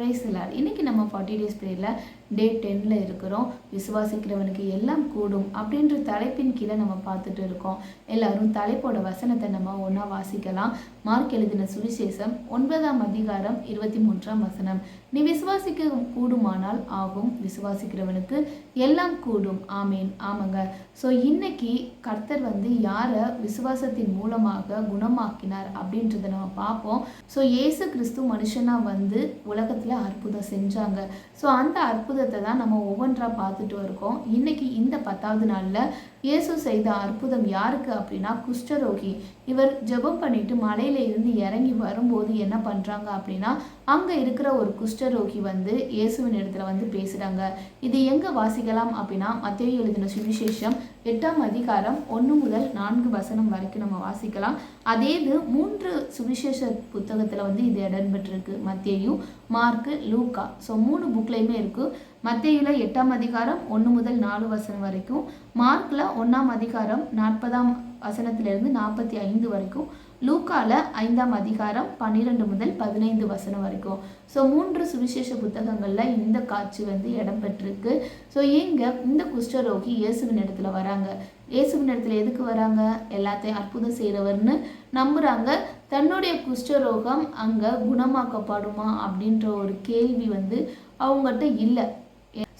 Price இல்லார் இன்றைக்கி நம்ம forty days ப்ரேயரில் டே டென்னில் இருக்கிறோம். விசுவாசிக்கிறவனுக்கு எல்லாம் கூடும் அப்படின்ற தலைப்பின் கீழே நம்ம பார்த்துட்டு இருக்கோம். எல்லாரும் தலைப்போட வசனத்தை நம்ம ஒன்றா வாசிக்கலாம். மார்க் எழுதின சுவிசேஷம் ஒன்பதாம் அதிகாரம் இருபத்தி மூன்றாம் வசனம். நீ விசுவாசிக்க கூடுமானால் ஆகும். விசுவாசிக்கிறவனுக்கு எல்லாம் கூடும். ஆமேன் ஆமாங்க. ஸோ இன்னைக்கு கர்த்தர் வந்து யாரை விசுவாசத்தின் மூலமாக குணமாக்கினார் அப்படின்றத நம்ம பார்ப்போம். ஸோ இயேசு கிறிஸ்து மனுஷனாக வந்து உலகத்தில் அற்புதம் செஞ்சாங்க. ஸோ அந்த அற்புதத்தை தான் நம்ம ஒவ்வொன்றா பார்த்துட்டு இருக்கோம். இன்னைக்கு இந்த பத்தாவது நாளில் இயேசு செய்த அற்புதம் யாருக்கு அப்படின்னா குஷ்டரோகி. இவர் ஜெபம் பண்ணிட்டு மலையில இருந்து இறங்கி வரும்போது என்ன பண்றாங்க அப்படின்னா அங்கே இருக்கிற ஒரு குஷ்டரோகி வந்து இயேசுவின் இடத்துல வந்து பேசுகிறாங்க இது எங்கே வாசிக்கலாம் அப்படின்னா மத்திய எழுதின சுவிசேஷம் எட்டாம் அதிகாரம் ஒன்று முதல் நான்கு வசனம் வரைக்கும் நம்ம வாசிக்கலாம். அதே இது மூன்று சுவிசேஷ புத்தகத்தில் வந்து இது இடம்பெற்றிருக்கு மத்தேயு மார்க்கு லூக்கா. ஸோ மூணு புக்லேயுமே இருக்குது மத்தியில் எட்டாம் அதிகாரம் ஒன்று முதல் நாலு வசனம் வரைக்கும் மார்க்கில் ஒன்றாம் அதிகாரம் நாற்பதாம் வசனத்திலிருந்து நாற்பத்தி ஐந்து வரைக்கும். லூக்கால ஐந்தாம் அதிகாரம் பன்னிரெண்டு முதல் பதினைந்து வசனம் வரைக்கும். ஸோ மூன்று சுவிசேஷ புத்தகங்களில் இந்த காட்சி வந்து இடம்பெற்றிருக்கு. ஸோ இங்கே இந்த குஷ்டரோகி இயேசுவின் இடத்துல வராங்க. இயேசுவின் இடத்துல எதுக்கு வராங்க? எல்லாத்தையும் அற்புதம் செய்கிறவர்னு நம்புகிறாங்க தன்னுடைய குஷ்டரோகம் அங்கே குணமாக்கப்படுமா அப்படின்ற ஒரு கேள்வி வந்து அவங்ககிட்ட இல்லை.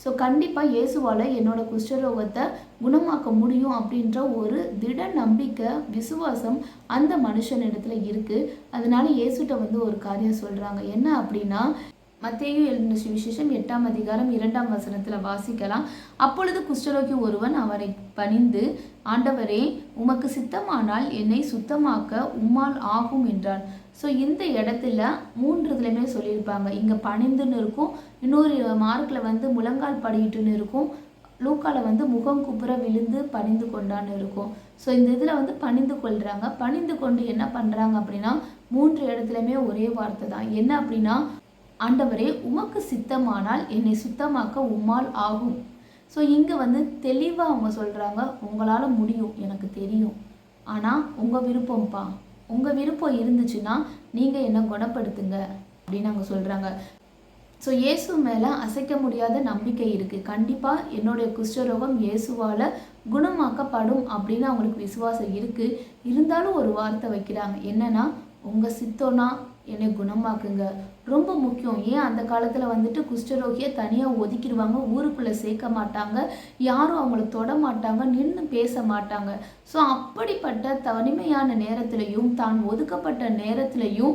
ஸோ கண்டிப்பாக இயேசுவால் என்னோட குஷ்டரோகத்தை குணமாக்க முடியும் அப்படின்ற ஒரு திட நம்பிக்கை விசுவாசம் அந்த மனுஷன் இடத்துல இருக்குது அதனால இயேசுகிட்ட வந்து ஒரு காரியம் சொல்கிறாங்க என்ன அப்படின்னா மத்தேயு எழுதின சுவிசேஷம் எட்டாம் அதிகாரம் இரண்டாம் வசனத்தில் வாசிக்கலாம். அப்பொழுது குஷ்டரோகி ஒருவன் அவரை பணிந்து ஆண்டவரே உமக்கு சித்தமானால் என்னை சுத்தமாக்க உம்மால் ஆகும் என்றான். ஸோ இந்த இடத்துல மூன்று இதுலையுமே சொல்லியிருப்பாங்க. இங்கே பணிந்துன்னு இருக்கும். இன்னொரு மார்க்கில் வந்து முழங்கால் படியிட்டுன்னு இருக்கும். லூக்கால வந்து முகம் குப்புற விழுந்து பணிந்து கொண்டான்னு இருக்கும். ஸோ இந்த இதில் வந்து பணிந்து கொள்கிறாங்க பணிந்து கொண்டு என்ன பண்ணுறாங்க அப்படின்னா மூன்று இடத்துலையுமே ஒரே வார்த்தை தான். என்ன அப்படின்னா ஆண்டவரே உமக்கு சித்தமானால் என்னை சுத்தமாக்க உம்மால் ஆகும். ஸோ இங்கே வந்து தெளிவாக அவங்க சொல்கிறாங்க உங்களால் முடியும் எனக்கு தெரியும். ஆனால் உங்கள் விருப்பம்ப்பா. உங்கள் விருப்பம் இருந்துச்சுன்னா நீங்கள் என்ன குணப்படுத்துங்க அப்படின்னு அவங்க சொல்கிறாங்க ஸோ இயேசு மேலே அசைக்க முடியாத நம்பிக்கை இருக்குது கண்டிப்பாக என்னுடைய குஷ்டரோகம் இயேசுவால் குணமாக்கப்படும் அப்படின்னு அவங்களுக்கு விசுவாசம் இருக்குது இருந்தாலும் ஒரு வார்த்தை வைக்கிறாங்க. என்னன்னா உங்கள் சித்தோனா என்னை குணமாக்குங்க. ரொம்ப முக்கியம். ஏன் அந்த காலத்தில் வந்துட்டு குஷ்டரோகியை தனியாக ஒதுக்கிடுவாங்க? ஊருக்குள்ளே சேர்க்க மாட்டாங்க. யாரும் அவங்கள தொட மாட்டாங்க. நின்று பேச மாட்டாங்க. ஸோ அப்படிப்பட்ட தனிமையான நேரத்திலையும் தான் ஒதுக்கப்பட்ட நேரத்திலையும்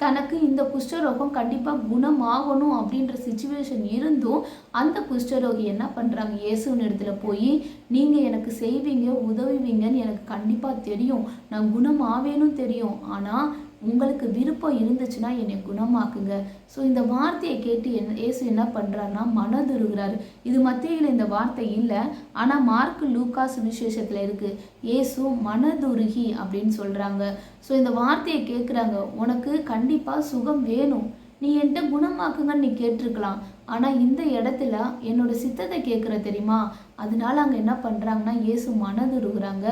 தனக்கு இந்த குஷ்டரோகம் கண்டிப்பாக குணமாகணும் அப்படின்ற சுச்சுவேஷன் இருந்தும் அந்த குஷ்டரோகி என்ன பண்ணுறாங்க இயேசுன்னு இடத்துல போய் நீங்கள் எனக்கு செய்வீங்க உதவுவீங்கன்னு எனக்கு கண்டிப்பாக தெரியும். நான் குணமாவேன்னு தெரியும். ஆனால் உங்களுக்கு விருப்பம் இருந்துச்சுன்னா என்னை குணமாக்குங்க. ஸோ இந்த வார்த்தையை கேட்டு என்ன ஏசு என்ன பண்ணுறாருன்னா மனதுருகிறாரு. இது மத்தியில் இந்த வார்த்தை இல்லை. ஆனால் மார்க் லூக்கா சுவிசேஷத்தில் இருக்குது ஏசு மனதுருகி அப்படின்னு சொல்கிறாங்க ஸோ இந்த வார்த்தையை கேட்குறாங்க உனக்கு கண்டிப்பாக சுகம் வேணும். நீ என்கிட்ட குணமாக்குங்கன்னு நீ கேட்டிருக்கலாம். ஆனால் இந்த இடத்துல என்னோட சித்தத்தை கேட்குற தெரியுமா? அதனால அங்கே என்ன பண்ணுறாங்கன்னா இயேசு மனதுருகிறாங்க.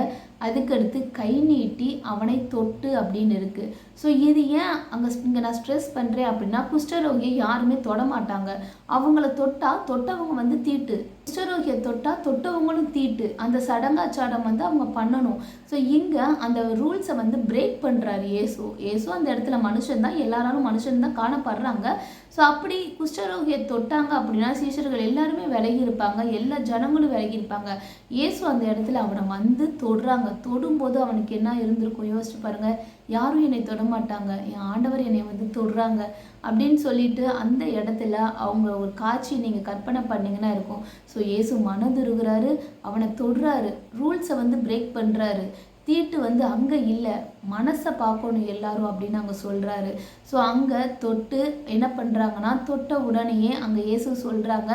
அதுக்கடுத்து கை நீட்டி அவனை தொட்டு அப்படின்னு இருக்குது ஸோ இது ஏன் அங்கே இங்கே நான் ஸ்ட்ரெஸ் பண்ணுறேன் அப்படின்னா குஷ்டரோகியை யாருமே தொட மாட்டாங்க. அவங்கள தொட்டா தொட்டவங்க வந்து தீட்டு. குஷ்டரோகியை தொட்டா தொட்டவங்களும் தீட்டு. அந்த சடங்காச்சாரம் வந்து அவங்க பண்ணணும். ஸோ இங்கே அந்த ரூல்ஸை வந்து பிரேக் பண்ணுறாரு ஏசு ஏசு அந்த இடத்துல மனுஷன் தான் எல்லாராலும் மனுஷன் தான் காணப்படுறாங்க. ஸோ அப்படி குஷ்டரோகியை தொட்டாங்க அப்படின்னா சீஷர்கள் எல்லாருமே விலகி இருப்பாங்க. எல்லா ஜனங்களும் விலகி இருப்பாங்க. இயேசு அந்த இடத்துல அவனை வந்து தொடுறாங்க. தொடும்போது அவனுக்கு என்ன இருந்திருக்கும்? யோசிச்சு பாருங்க. யாரும் என்னை தொட மாட்டாங்க என் ஆண்டவர் என்னை வந்து தொடுறாங்க அப்படின்னு சொல்லிட்டு அந்த இடத்துல அவங்க ஒரு காட்சி நீங்கள் கற்பனை பண்ணீங்கன்னா இருக்கும். ஸோ இயேசு மனதுருகிறாரு. அவனை தொடுறாரு. ரூல்ஸை வந்து பிரேக் பண்ணுறாரு தீட்டு வந்து அங்கே இல்லை. மனசை பார்க்கணும் எல்லாரும் அப்படின்னு அங்கே சொல்கிறாரு ஸோ அங்கே தொட்டு என்ன பண்ணுறாங்கன்னா தொட்ட உடனேயே அங்கே இயேசு சொல்கிறாங்க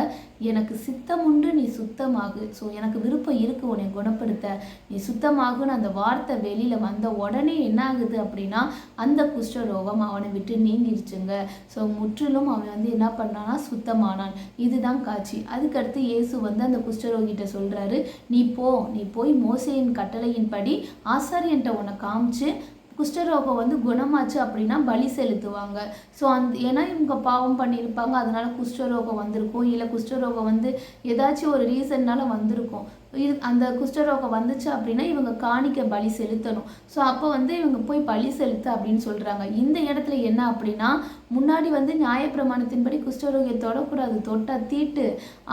எனக்கு சித்தம் உண்டு நீ சுத்தமாகு. ஸோ எனக்கு விருப்பம் இருக்குது உன்னை குணப்படுத்த. நீ சுத்தமாகுன்னு அந்த வார்த்தை வெளியில் வந்த உடனே என்ன ஆகுது அப்படின்னா அந்த குஷ்டரோகம் அவனை விட்டு நீங்கிருச்சுங்க. ஸோ முற்றிலும் அவன் வந்து என்ன பண்ணானா சுத்தமானான். இதுதான் காட்சி. அதுக்கடுத்து இயேசு வந்து அந்த குஷ்டரோகிட்ட சொல்கிறாரு நீ போ நீ போய் மோசையின் கட்டளையின்படி ஆசாரியன்ட்ட உன்னை காமிச்சு குஷ்டரோகம் வந்து குணமாச்சு அப்படின்னா பலி செலுத்துவாங்க. ஸோ அந்த ஏன்னா இவங்க பாவம் பண்ணியிருப்பாங்க அதனால குஷ்டரோகம் வந்திருக்கும். இல்லை குஷ்டரோகம் வந்து ஏதாச்சும் ஒரு ரீசன்னால வந்திருக்கும். இது அந்த குஷ்டரோகம் வந்துச்சு அப்படின்னா இவங்க காணிக்க பலி செலுத்தணும். ஸோ அப்போ வந்து இவங்க போய் பலி செலுத்து அப்படின்னு சொல்கிறாங்க இந்த இடத்துல என்ன அப்படின்னா முன்னாடி வந்து நியாயப்பிரமாணத்தின்படி குஷ்டரோகியை தொடக்கூடாது தொட்டா தீட்டு.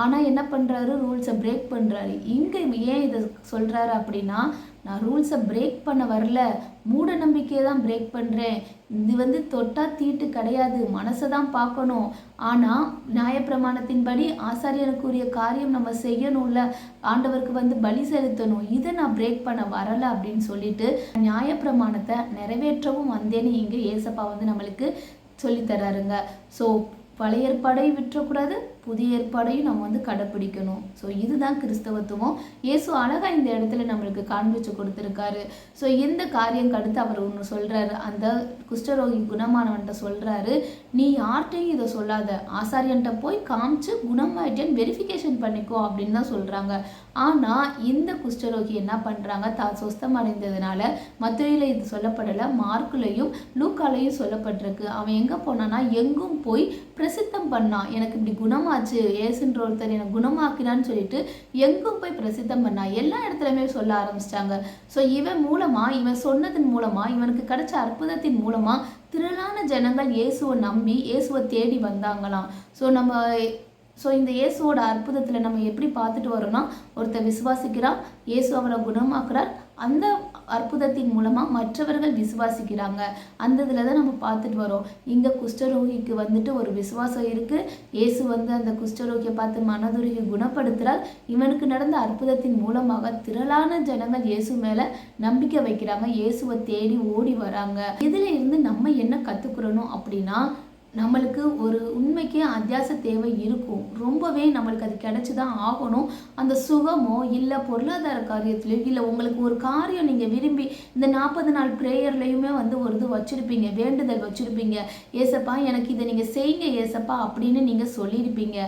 ஆனால் என்ன பண்ணுறாரு ரூல்ஸை பிரேக் பண்ணுறாரு இங்கே ஏன் இதை சொல்கிறாரு அப்படின்னா நான் ரூல்ஸை பிரேக் பண்ண வரல. மூட நம்பிக்கையை தான் பிரேக் பண்ணுறேன் இது வந்து தொட்டா தீட்டு கிடையாது. மனசை தான் பார்க்கணும். ஆனால் நியாயப்பிரமாணத்தின்படி ஆசாரியனுக்குரிய காரியம் நம்ம செய்யணும்ல. ஆண்டவருக்கு வந்து பலி செலுத்தணும். இதை நான் பிரேக் பண்ண வரலை அப்படின்னு சொல்லிட்டு நியாயப்பிரமாணத்தை நிறைவேற்றவும் வந்தேன்னு இங்கே ஏசப்பா வந்து நம்மளுக்கு சொல்லித்தராருங்க. ஸோ பழைய ஏற்பாடையும் விட்டுறக்கூடாது புதிய ஏற்பாடையும் நம்ம வந்து கடைப்பிடிக்கணும். ஸோ இதுதான் கிறிஸ்தவத்துவம். இயேசு அழகாக இந்த இடத்துல நம்மளுக்கு காண்பிச்சு கொடுத்துருக்காரு. ஸோ இந்த காரியம் கடுத்து அவர் ஒன்று சொல்கிறாரு அந்த குஷ்டரோகி குணமானவன்ட்ட சொல்கிறாரு நீ யார்கிட்டையும் இதை சொல்லாத. ஆசாரியன்ட்ட போய் காமிச்சு குணமாயிட்டேன்னு வெரிஃபிகேஷன் பண்ணிக்கோ அப்படின்னு தான் சொல்கிறாங்க ஆனால் இந்த குஷ்டரோகி என்ன பண்ணுறாங்க தான் சொஸ்தம் அடைந்ததுனால மதுரையில் இது சொல்லப்படலை மார்க்குலையும் லூக்காலையும் சொல்லப்பட்டிருக்கு. அவன் எங்கே போனான்னா எங்கும் போய் பிரசித்தம் பண்ணான் எனக்கு இப்படி குணமாச்சு ஏசுன்ற ஒருத்தர் எனக்கு குணமாக்கினான்னு சொல்லிட்டு எங்கும் போய் பிரசித்தம் பண்ணா எல்லா இடத்துலையுமே சொல்ல ஆரம்பிச்சிட்டாங்க. ஸோ இவன் மூலமாக இவன் சொன்னதன் மூலமாக இவனுக்கு கிடைச்ச அற்புதத்தின் மூலமாக திரளான ஜனங்கள் இயேசுவை நம்பி இயேசுவை தேடி வந்தாங்களாம். ஸோ நம்ம ஸோ இந்த இயேசுவோட அற்புதத்தில் நம்ம எப்படி பார்த்துட்டு வரோம்னா ஒருத்தர் விசுவாசிக்கிறான் இயேசு அவரை குணமாக்குறார் அந்த அற்புதத்தின் மூலமாக மற்றவர்கள் விசுவாசிக்கிறாங்க. அந்த இதில் தான் நம்ம பார்த்துட்டு வரோம். இங்கே குஷ்டரோகிக்கு வந்துட்டு ஒரு விசுவாசம் இருக்குது இயேசு வந்து அந்த குஷ்டரோகியை பார்த்து மனதுருகி குணப்படுத்துகிறார் இவனுக்கு நடந்த அற்புதத்தின் மூலமாக திரளான ஜனங்கள் இயேசு மேலே நம்பிக்கை வைக்கிறாங்க. இயேசுவை தேடி ஓடி வராங்க. இதில் இருந்து நம்ம என்ன கற்றுக்கிறணும் அப்படின்னா நம்மளுக்கு ஒரு உண்மைக்கு அத்தியாச தேவை இருக்கும். ரொம்பவே நம்மளுக்கு அது கிடச்சி தான் ஆகணும். அந்த சுகமோ இல்லை பொருளாதார காரியத்துலையோ இல்லை உங்களுக்கு ஒரு காரியம் நீங்கள் விரும்பி இந்த நாற்பது நாள் ப்ரேயர்லையுமே வந்து ஒரு இது வச்சுருப்பீங்க வேண்டுதல் வச்சுருப்பீங்க. ஏசப்பா எனக்கு இதை நீங்கள் செய்யுங்க ஏசப்பா அப்படின்னு நீங்கள் சொல்லியிருப்பீங்க.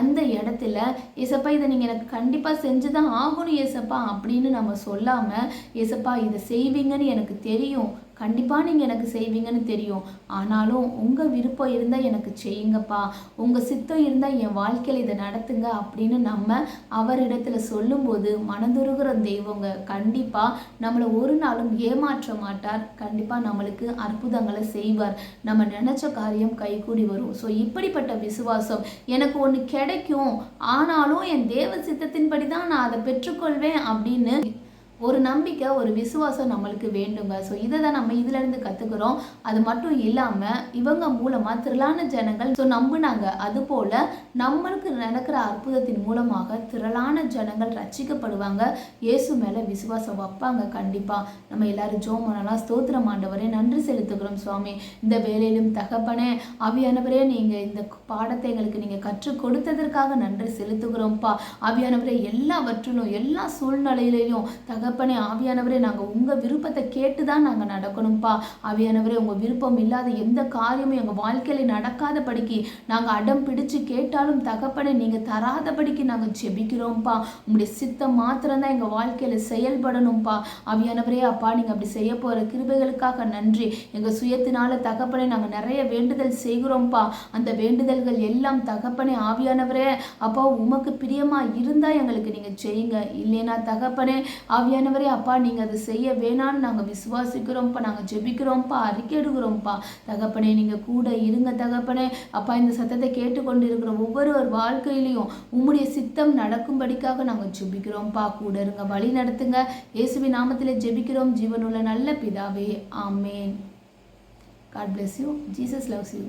அந்த இடத்துல ஏசப்பா இதை நீங்கள் எனக்கு கண்டிப்பாக செஞ்சு தான் ஆகணும் ஏசப்பா அப்படின்னு நம்ம சொல்லாமல் ஏசப்பா இதை செய்வீங்கன்னு எனக்கு தெரியும். கண்டிப்பாக நீங்கள் எனக்கு செய்வீங்கன்னு தெரியும். ஆனாலும் உங்கள் விருப்பம் இருந்தால் எனக்கு செய்யுங்கப்பா. உங்கள் சித்தம் இருந்தால் என் வாழ்க்கையில் இதை நடத்துங்க அப்படின்னு நம்ம அவரிடத்துல சொல்லும்போது மனதுருகிற தெய்வங்க கண்டிப்பாக நம்மளை ஒரு நாளும் ஏமாற்ற மாட்டார். கண்டிப்பாக நம்மளுக்கு அற்புதங்களை செய்வார். நம்ம நினச்ச காரியம் கைகூடி வரும். ஸோ இப்படிப்பட்ட விசுவாசம் எனக்கு ஒன்று கிடைக்கும். ஆனாலும் என் தேவ சித்தத்தின்படி தான் நான் அதை பெற்றுக்கொள்வேன் அப்படின்னு ஒரு நம்பிக்கை ஒரு விசுவாசம் நம்மளுக்கு வேண்டுங்க. ஸோ இதை தான் நம்ம இதுலேருந்து கற்றுக்குறோம் அது மட்டும் இல்லாமல் இவங்க மூலமாக திரளான ஜனங்கள் ஸோ நம்பினாங்க. அதுபோல் நம்மளுக்கு நடக்கிற அற்புதத்தின் மூலமாக திரளான ஜனங்கள் ரட்சிக்கப்படுவாங்க. இயேசு மேலே விசுவாசம் வைப்பாங்க கண்டிப்பாக நம்ம எல்லாரும் ஜோம் பண்ணலாம். ஸ்தோத்திரம் ஆண்டவரே நன்றி செலுத்துகிறோம் சுவாமி. இந்த வேலையிலும் தகப்பனே அவியானவரே நீங்கள் இந்த பாடத்தை எங்களுக்கு நீங்கள் கற்றுக் கொடுத்ததற்காக நன்றி செலுத்துகிறோம்ப்பா. அவியானவரே எல்லாவற்றிலும் எல்லா சூழ்நிலையிலையும் தக தகப்பனே ஆவியானவரே நாங்கள் உங்கள் விருப்பத்தை கேட்டு தான் நாங்கள் நடக்கணும்ப்பா ஆவியானவரே உங்கள் விருப்பம் இல்லாத எந்த காரியமும் எங்கள் வாழ்க்கையில் நடக்காதபடிக்கு நாங்கள் அடம் பிடிச்சு கேட்டாலும் தகப்பனே நீங்கள் தராதபடிக்கு நாங்கள் ஜெபிக்கிறோம்ப்பா உங்களுடைய சித்தம் மாத்திரம்தான் எங்கள் வாழ்க்கையில் செயல்படணும்ப்பா ஆவியானவரே அப்பா நீங்கள் அப்படி செய்ய போகிற கிருபைகளுக்காக நன்றி. எங்கள் சுயத்தினால தகப்பனே நாங்கள் நிறைய வேண்டுதல் செய்கிறோம்ப்பா அந்த வேண்டுதல்கள் எல்லாம் தகப்பனே ஆவியானவரே அப்பா உமக்கு பிரியமாக இருந்தால் எங்களுக்கு நீங்கள் செய்யுங்க இல்லைனா தகப்பனே ஆவியான ஆவியானவரே அப்பா நீங்கள் அதை செய்ய வேணான்னு நாங்கள் விசுவாசிக்கிறோம்ப்பா நாங்கள் ஜெபிக்கிறோம்ப்பா அறிக்கையிடுகிறோம்ப்பா. தகப்பனே நீங்கள் கூட இருங்க தகப்பனே. அப்பா இந்த சத்தத்தை கேட்டுக்கொண்டு இருக்கிற ஒவ்வொரு வாழ்க்கையிலையும் உம்முடைய சித்தம் நடக்கும்படிக்காக நாங்கள் ஜெபிக்கிறோம்ப்பா. கூட இருங்க வழி நடத்துங்க. இயேசுவி நாமத்தில் ஜெபிக்கிறோம். ஜீவனுள்ள நல்ல பிதாவே. ஆமேன். God bless you Jesus loves you